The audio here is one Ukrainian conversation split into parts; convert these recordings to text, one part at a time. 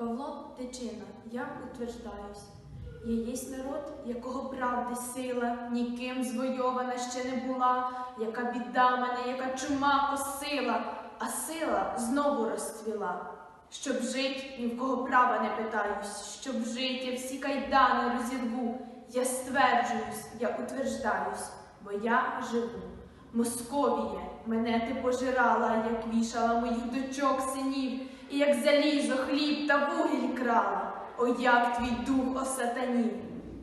Павло Тичина, я утверждаюсь. Я єсть народ, якого правди сила, ніким звойована ще не була, яка біда мене, яка чума косила, а сила знову розцвіла. Щоб жить, ні в кого права не питаюсь, щоб жить, я всі кайдани розірву. Я стверджуюсь, я утверждаюсь, бо я живу. Московіє, мене ти пожирала, як вішала моїх дочок синів, і як залізо, хліб та вугіль крала. О, як твій дух осатанів.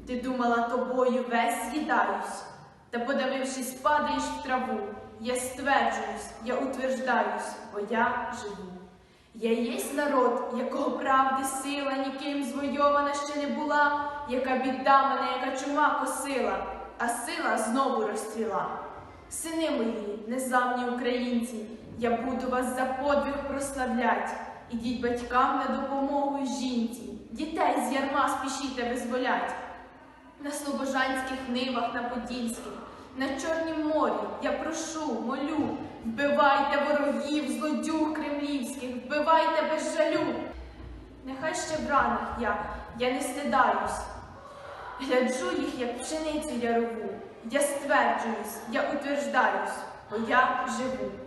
Ти думала, тобою весь з'їдаюсь, та, подавившись, падаєш в траву. Я стверджуюсь, я утверждаюсь, бо я живу. Я єсть народ, якого правди сила ніким звойована ще не була, яка біда мене, яка чума косила, а сила знову розцвіла. Сини мої, незламні українці, я буду вас за подвиг прославлять. Ідіть батькам на допомогу жінці, дітей з ярма спішіте визволять. На слобожанських нивах, на Подільських, на Чорнім морі я прошу, молю, вбивайте ворогів, злодюг кремлівських, вбивайте без жалю. Нехай ще в ранах я, я не стидаюсь, гляджу їх, як пшеницю ярову. Я стверджуюсь, я утверждаюсь, бо я живу.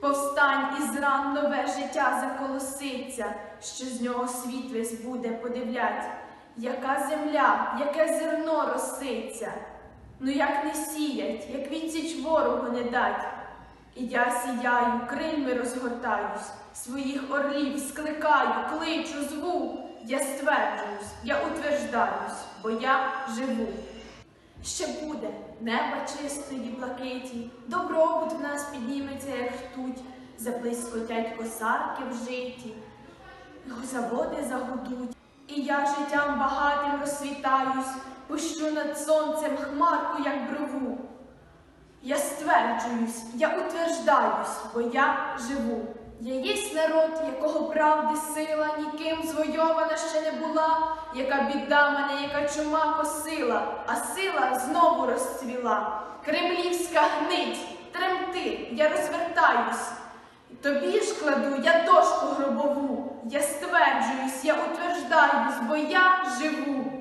Повстань із ран нове життя заколоситься, що з нього світ весь буде подивлять. Яка земля, яке зерно роситься, ну як не сіять, як відсіч ворогу не дать. І я сіяю, крильми розгортаюсь, своїх орлів скликаю, кличу, зву. Я стверджуюсь, я утверждаюсь, бо я живу. Ще буде неба чистої блакиті, добробут в нас підніметься, як ртуть, заблискотять косарки в житті, заводи загудуть, і я життям багатим розсвітаюсь, пущу над сонцем хмарку, як брову. Я стверджуюсь, я утверждаюсь, бо я живу. Я єсть народ, якого правди сила ніким звойована ще не була, яка біда мене, яка чума косила, а сила знову розцвіла. Кремлівська гнить, тремти, я розвертаюсь. Тобі ж кладу я дошку гробову, я стверджуюсь, я утверждаюсь, бо я живу.